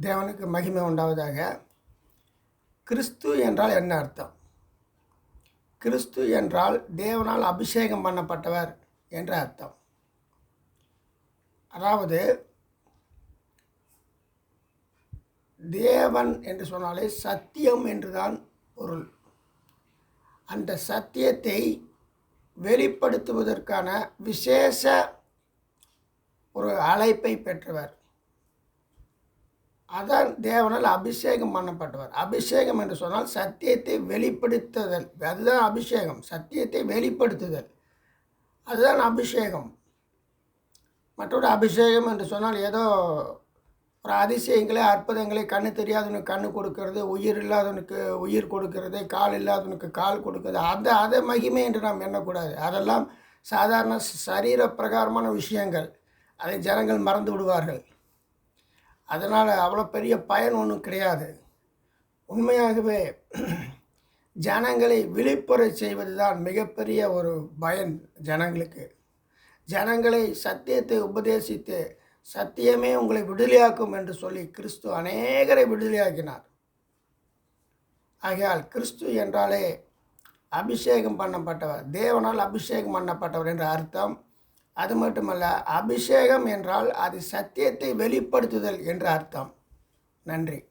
தேவனுக்கு மகிமை உண்டாவதாக. கிறிஸ்து என்றால் என்ன அர்த்தம்? கிறிஸ்து என்றால் தேவனால் அபிஷேகம் பண்ணப்பட்டவர் என்ற அர்த்தம். அதாவது தேவன் என்று சொன்னாலே சத்தியம் என்றுதான் பொருள். அந்த சத்தியத்தை வெளிப்படுத்துவதற்கான விசேஷ ஒரு அழைப்பை பெற்றவர். அதான் தேவனால் அபிஷேகம் பண்ணப்பட்டவர். அபிஷேகம் என்று சொன்னால் சத்தியத்தை வெளிப்படுத்துதல். அதுதான் அபிஷேகம். சத்தியத்தை வெளிப்படுத்துதல். அதுதான் அபிஷேகம். மற்றொரு அபிஷேகம் என்று சொன்னால் ஏதோ ஒரு அதிசயங்களே அற்புதங்களே கண்ணு தெரியாதவனுக்கு கண்ணு கொடுக்கறது உயிர் இல்லாதவனுக்கு உயிர் கொடுக்கறது கால் இல்லாதவனுக்கு கால் கொடுக்கறது அந்த அதை மகிமை என்று நாம் எண்ணக்கூடாது. அதெல்லாம் சாதாரண சரீர பிரகாரமான விஷயங்கள். அதை ஜனங்கள் மறந்து விடுவார்கள். அதனால் அவ்வளோ பெரிய பயன் ஒன்றும் கிடையாது. உண்மையாகவே ஜனங்களை விழிப்புற செய்வது தான் மிகப்பெரிய ஒரு பயன் ஜனங்களுக்கு. ஜனங்களை சத்தியத்தை உபதேசித்து சத்தியமே உங்களை விடுதலையாக்கும் என்று சொல்லி கிறிஸ்து அநேகரை விடுதலையாக்கினார். ஆகையால் கிறிஸ்து என்றாலே அபிஷேகம் பண்ணப்பட்டவர் தேவனால் அபிஷேகம் பண்ணப்பட்டவர் என்ற அர்த்தம். அது மட்டுமல்ல அபிஷேகம் என்றால் அது சத்தியத்தை வெளிப்படுத்துதல் என்று அர்த்தம். நன்றி.